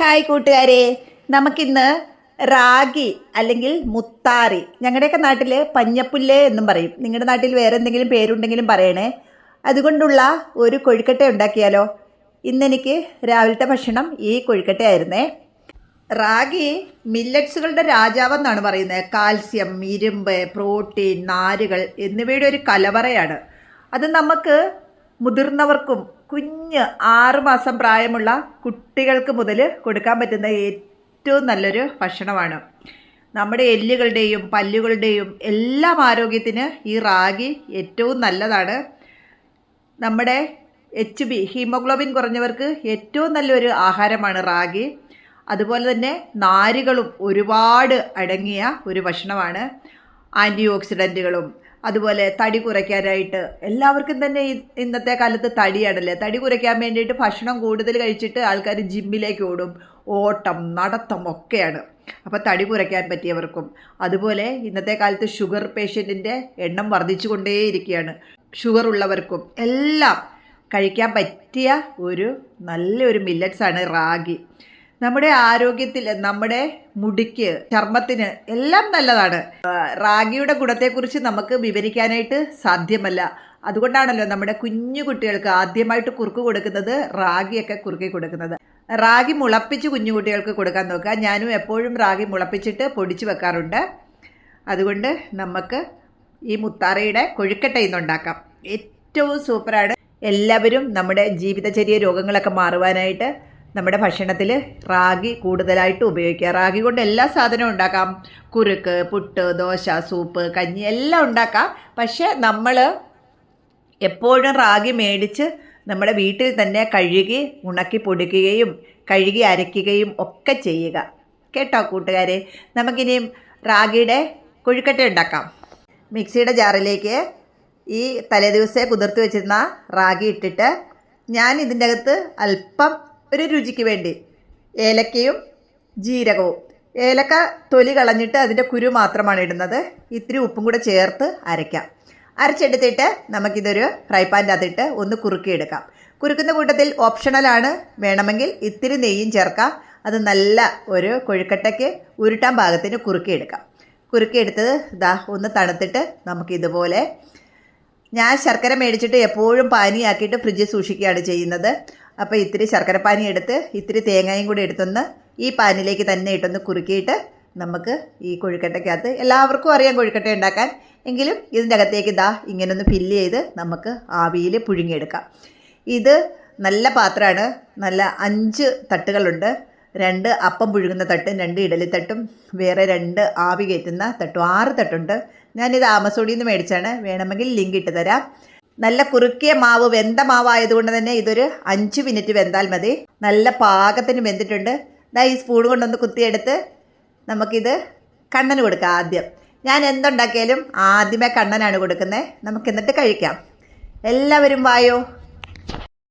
Hi കൂട്ടുകാരെ. നമുക്കിന്ന് റാഗി അല്ലെങ്കിൽ മുത്താറി ഞങ്ങളുടെയൊക്കെ നാട്ടിൽ പഞ്ഞപ്പുല്ല് എന്നും പറയും. നിങ്ങളുടെ നാട്ടിൽ വേറെ എന്തെങ്കിലും പേരുണ്ടെങ്കിലും പറയണേ. അതുകൊണ്ടുള്ള ഒരു കൊഴുക്കട്ട ഉണ്ടാക്കിയാലോ? ഇന്നെനിക്ക് രാവിലത്തെ ഭക്ഷണം ഈ കൊഴുക്കട്ടയായിരുന്നേ. റാഗി മില്ലറ്റ്സുകളുടെ രാജാവെന്നാണ് പറയുന്നത്. കാൽസ്യം ഇരുമ്പ് പ്രോട്ടീൻ നാരുകൾ എന്നിവയുടെ ഒരു കലവറയാണ്. അത് നമുക്ക് മുതിർന്നവർക്കും കുഞ്ഞ് ആറുമാസം പ്രായമുള്ള കുട്ടികൾക്ക് മുതൽ കൊടുക്കാൻ പറ്റുന്ന ഏറ്റവും നല്ലൊരു ഭക്ഷണമാണ്. നമ്മുടെ എല്ലുകളുടെയും പല്ലുകളുടെയും എല്ലാം ആരോഗ്യത്തിന് ഈ റാഗി ഏറ്റവും നല്ലതാണ്. നമ്മുടെ എച്ച് ബി ഹീമോഗ്ലോബിൻ കുറഞ്ഞവർക്ക് ഏറ്റവും നല്ലൊരു ആഹാരമാണ് റാഗി. അതുപോലെ തന്നെ നാരുകളും ഒരുപാട് അടങ്ങിയ ഒരു ഭക്ഷണമാണ്. ആന്റി ഓക്സിഡന്റുകളും അതുപോലെ തടി കുറയ്ക്കാനായിട്ട് എല്ലാവർക്കും തന്നെ ഇന്നത്തെ കാലത്ത് തടിയാണല്ലേ? തടി കുറയ്ക്കാൻ വേണ്ടിയിട്ട് ഭക്ഷണം കൂടുതൽ കഴിച്ചിട്ട് ആൾക്കാർ ജിമ്മിലേക്ക് ഓടും. ഓട്ടം നടത്തം ഒക്കെയാണ്. അപ്പോൾ തടി കുറയ്ക്കാൻ പറ്റിയവർക്കും. അതുപോലെ ഇന്നത്തെ കാലത്ത് ഷുഗർ പേഷ്യന്റിന്റെ എണ്ണം വർദ്ധിച്ചു കൊണ്ടേയിരിക്കുകയാണ് ഷുഗർ ഉള്ളവർക്കും എല്ലാം കഴിക്കാൻ പറ്റിയ ഒരു നല്ലൊരു മില്ലറ്റ്സാണ് റാഗി. നമ്മുടെ ആരോഗ്യത്തിൽ നമ്മുടെ മുടിക്ക് ചർമ്മത്തിന് എല്ലാം നല്ലതാണ്. റാഗിയുടെ ഗുണത്തെക്കുറിച്ച് നമുക്ക് വിവരിക്കാനായിട്ട് സാധ്യമല്ല. അതുകൊണ്ടാണല്ലോ നമ്മുടെ കുഞ്ഞു കുട്ടികൾക്ക് ആദ്യമായിട്ട് കുറുക്ക് കൊടുക്കുന്നത് റാഗിയൊക്കെ കുറുക്കി കൊടുക്കുന്നത്. റാഗി മുളപ്പിച്ച് കുഞ്ഞു കുട്ടികൾക്ക് കൊടുക്കാൻ നോക്കുക. ഞാനും എപ്പോഴും റാഗി മുളപ്പിച്ചിട്ട് പൊടിച്ചു വെക്കാറുണ്ട്. അതുകൊണ്ട് നമുക്ക് ഈ മുത്താറയുടെ കൊഴുക്കട്ട ഇന്നുണ്ടാക്കാം ഏറ്റവും സൂപ്പറാണ്. എല്ലാവരും നമ്മുടെ ജീവിതചര്യ രോഗങ്ങളൊക്കെ മാറുവാനായിട്ട് നമ്മുടെ ഭക്ഷണത്തിൽ റാഗി കൂടുതലായിട്ട് ഉപയോഗിക്കുക. റാഗി കൊണ്ട് എല്ലാ സാധനവും ഉണ്ടാക്കാം. കുറുക്ക് പുട്ട് ദോശ സൂപ്പ് കഞ്ഞി എല്ലാം ഉണ്ടാക്കാം. പക്ഷേ നമ്മൾ എപ്പോഴും റാഗി മേടിച്ച് നമ്മുടെ വീട്ടിൽ തന്നെ കഴുകി ഉണക്കി പൊടിക്കുകയും കഴുകി അരയ്ക്കുകയും ഒക്കെ ചെയ്യുക. കേട്ടോ കൂട്ടുകാരെ? നമുക്കിനിയും റാഗിയുടെ കൊഴുക്കട്ട ഉണ്ടാക്കാം. മിക്സിയുടെ ജാറിലേക്ക് ഈ തലേദിവസേ കുതിർത്ത് വെച്ചിരുന്ന റാഗി ഇട്ടിട്ട് ഞാൻ ഇതിന്റെ അകത്ത് അല്പം ഒരു രുചിക്ക് വേണ്ടി. ഏലക്കയും ജീരകവും. ഏലക്ക തൊലി കളഞ്ഞിട്ട് അതിന്റെ കുരു മാത്രമാണ് ഇടുന്നത്. ഇത്തിരി ഉപ്പും കൂടെ ചേർത്ത് അരയ്ക്കാം. അരച്ചെടുത്തിട്ട് നമുക്കിതൊരു ഫ്രൈ പാന്റെ അതിട്ട് ഒന്ന് കുറുക്കിയെടുക്കാം. കുറുക്കുന്ന കൂട്ടത്തിൽ ഓപ്ഷണലാണ് വേണമെങ്കിൽ ഇത്തിരി നെയ്യും ചേർക്കാം. അത് നല്ല ഒരു കൊഴുക്കട്ടയ്ക്ക് ഉരുട്ടാൻ പാകത്തിന് കുറുക്കിയെടുക്കാം. കുറുക്കിയെടുത്തത് ഇതാ ഒന്ന് തണുത്തിട്ട് നമുക്കിതുപോലെ ഞാൻ ശർക്കര മേടിച്ചിട്ട് എപ്പോഴും പാനിയാക്കിയിട്ട് ഫ്രിഡ്ജിൽ സൂക്ഷിക്കുകയാണ് ചെയ്യുന്നത്. അപ്പോൾ ഇത്തിരി ശർക്കര പാനി എടുത്ത് ഇത്തിരി തേങ്ങയും കൂടി എടുത്തൊന്ന് ഈ പാനിലേക്ക് തന്നെ ഇട്ടൊന്ന് കുറുക്കിയിട്ട് നമുക്ക് ഈ കൊഴുക്കട്ടയ്ക്കകത്ത് എല്ലാവർക്കും അറിയാം കൊഴുക്കട്ട ഉണ്ടാക്കാൻ. എങ്കിലും ഇതിന്റെ അകത്തേക്ക് ഇതാ ഇങ്ങനെ ഒന്ന് ഫില്ല് ചെയ്ത് നമുക്ക് ആവിയിൽ പുഴുങ്ങിയെടുക്കാം. ഇത് നല്ല പാത്രമാണ്. നല്ല അഞ്ച് തട്ടുകളുണ്ട്. രണ്ട് അപ്പം പുഴുകുന്ന തട്ടും രണ്ട് ഇഡലിത്തട്ടും വേറെ രണ്ട് ആവി കയറ്റുന്ന തട്ടും. ആറ് തട്ടുണ്ട്. ഞാനിത് ആമസോണിൽ നിന്ന് മേടിച്ചാണ്. വേണമെങ്കിൽ ലിങ്ക് ഇട്ട് തരാം. നല്ല കുറുക്കിയ മാവ് വെന്ത മാവായതുകൊണ്ട് തന്നെ ഇതൊരു അഞ്ച് മിനിറ്റ് വെന്താൽ മതി. നല്ല പാകത്തിന് വെന്തിട്ടുണ്ട്. ദാ ഈ സ്പൂൺ കൊണ്ടൊന്ന് കുത്തിയെടുത്ത് നമുക്കിത് കണ്ണന് കൊടുക്കാം ആദ്യം. ഞാൻ എന്തുണ്ടാക്കിയാലും ആദ്യമേ കണ്ണനാണ് കൊടുക്കുന്നത് നമുക്ക് എന്നിട്ട് കഴിക്കാം. എല്ലാവരും വായോ?